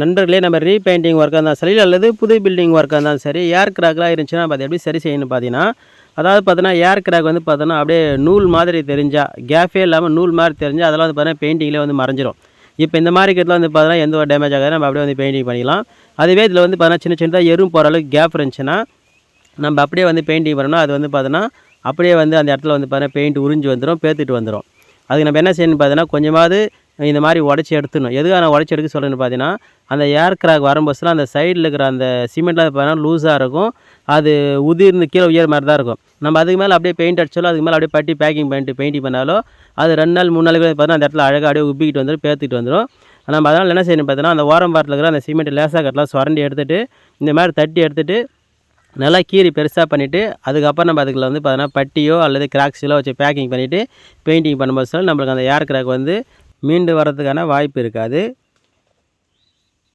நண்பர்களே நம்ம ரீபெயிண்டிங் ஒர்க்காக இருந்தாலும் சரி அல்லது புது பில்டிங் ஒர்க்காக இருந்தாலும் சரி ஏர் கிராக்லாம் இருந்துச்சுன்னா நம்ம அதை எப்படி சரி செய்யணும்னு பார்த்தீங்கன்னா அதாவது பார்த்தீங்கன்னா ஏர் கிராக் வந்து பார்த்தோன்னா அப்படியே நூல் மாதிரி தெரிஞ்சால் கேஃபே இல்லாமல் நூல் மாதிரி தெரிஞ்சால் அதெல்லாம் வந்து பார்த்தீங்கன்னா பெயிண்டிங்லேயே வந்து மறைஞ்சிரும். இப்போ இந்த மாதிரி இருக்கிறதுல வந்து பார்த்தீங்கன்னா எந்த ஒரு டேமேஜ் ஆகாது நம்ம அப்படியே வந்து பெயிண்டிங் பண்ணிக்கலாம். அதுவே இதில் வந்து பார்த்தீங்கன்னா சின்ன சின்னதாக எறும் போகிற அளவுக்கு கேப் இருந்துச்சுன்னா நம்ம அப்படியே வந்து பெயிண்டிங் பண்ணோம்னா அது வந்து பார்த்தோன்னா அப்படியே வந்து அந்த இடத்துல வந்து பார்த்தீங்கன்னா பெயிண்ட் உறிஞ்சு வந்துடும் பேத்துட்டு வந்துடும் அதுக்கு நம்ம என்ன செய்யணும்னு பார்த்தீங்கன்னா கொஞ்சமாவது இந்த மாதிரி உடச்சி எடுத்துடணும். எதுக்காக நான் உடச்சி எடுக்க சொல்கிறேன்னு பார்த்தீங்கன்னா அந்த ஏர் கிராக் வரும்போதுலாம் அந்த சைடில் இருக்கிற அந்த சிமெண்ட்லாம் பார்த்தீங்கன்னா லூஸாக இருக்கும். அது உதிர்ந்து கீழே உயர் மாதிரி தான் இருக்கும். நம்ம அதுக்கு மேலே அப்படியே பெயிண்ட் அடிச்சாலும் அதுக்கு மேலே அப்படியே பட்டி பேக்கிங் பண்ணிட்டு பெயிண்டிங் பண்ணாலோ அது ரெண்டு நாள் மூணு நாளைக்கு பார்த்தீங்கன்னா அந்த இடத்துல அழகாக அப்படியே உப்பிக்கிட்டு வந்துடும் பேத்துக்கிட்டு வந்துடும் நம்ம அதனால் என்ன செய்யணும் பார்த்தீங்கன்னா அந்த ஓரம் பாட்டில் இருக்கிற அந்த சிமெண்ட் லேசாக கட்டலாம் சுரண்டி எடுத்துகிட்டு இந்த மாதிரி தட்டி எடுத்துகிட்டு நல்லா கீறி பெருசாக பண்ணிவிட்டு அதுக்கப்புறம் நம்ம அதுக்குள்ள வந்து பார்த்தீங்கன்னா பட்டியோ அல்லது கிராக்ஸிலோ வச்சு பேக்கிங் பண்ணிவிட்டு பெயிண்டிங் பண்ணும்போது நம்மளுக்கு அந்த ஏர் கிராக் வந்து மீண்டு வரதுக்கான வாய்ப்பு இருக்காது.